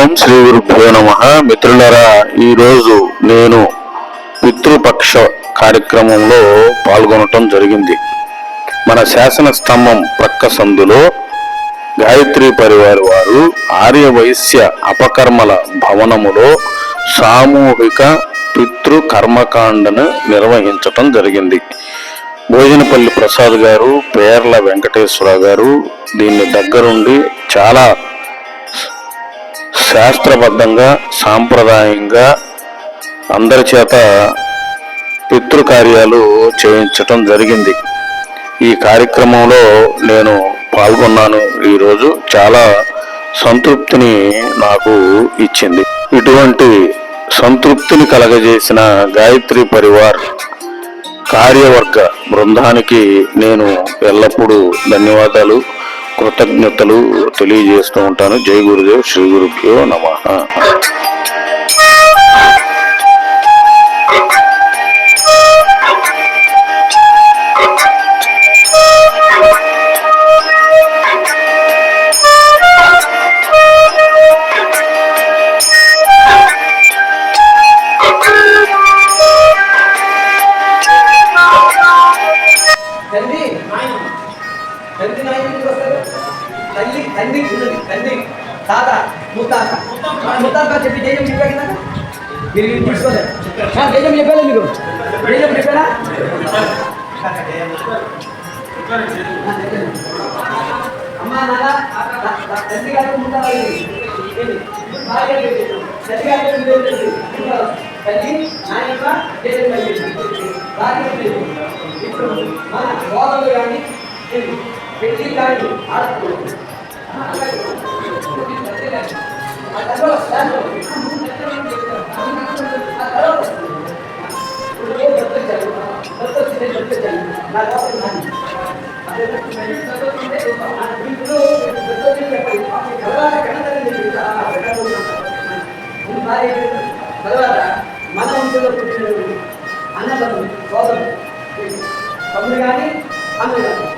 ఓం శ్రీ గురుభ్యో నమ. మిత్రులరా ఈరోజు నేను పితృపక్ష కార్యక్రమంలో పాల్గొనటం జరిగింది. మన శాసన స్తంభం ప్రక్క సందులో గాయత్రి పరివారి వారు ఆర్య వైశ్య అపకర్మల భవనములో సామూహిక పితృ కర్మకాండను నిర్వహించటం జరిగింది. భోజనపల్లి ప్రసాద్ గారు పేర్ల వెంకటేశ్వర గారు దీన్ని దగ్గరుండి చాలా శాస్త్రబద్ధంగా సాంప్రదాయంగా అందరి చేత పితృకార్యాలు చేయించటం జరిగింది. ఈ కార్యక్రమంలో నేను పాల్గొన్నాను. ఈరోజు చాలా సంతృప్తిని నాకు ఇచ్చింది. ఇటువంటి సంతృప్తిని కలగజేసిన గాయత్రి పరివార్ కార్యవర్గ బృందానికి నేను ఎల్లప్పుడూ ధన్యవాదాలు. కృతజ్ఞతలు తెలియజేస్తూ ఉంటాను. జై గురుదేవ్ శ్రీ గురుభ్యో నమ. తండ్రి తండ్రి నాయకుడికి వస్తారు తల్లి తండ్రి ఉన్నది తండ్రి తాత ముత్తాత. ముత్తాత చెప్పి జయం చెప్పాడు కదా? మీరు తీసుకోలేదు. ఆ, చెప్పాలి చెప్పారా మీకు? జయం చెప్పారా అమ్మా నాన్న తండ్రి గారు ముత్తాత తండ్రి గారి తల్లి నాయన జయం ఇప్పుడు మన సోదరులు కానీ పెళ్ళి కానీ తర్వాత మన వంశంలో పుట్టిన అన్నదమ్ములు సోదరులు తమ్ముడు కానీ అన్నయ్య కానీ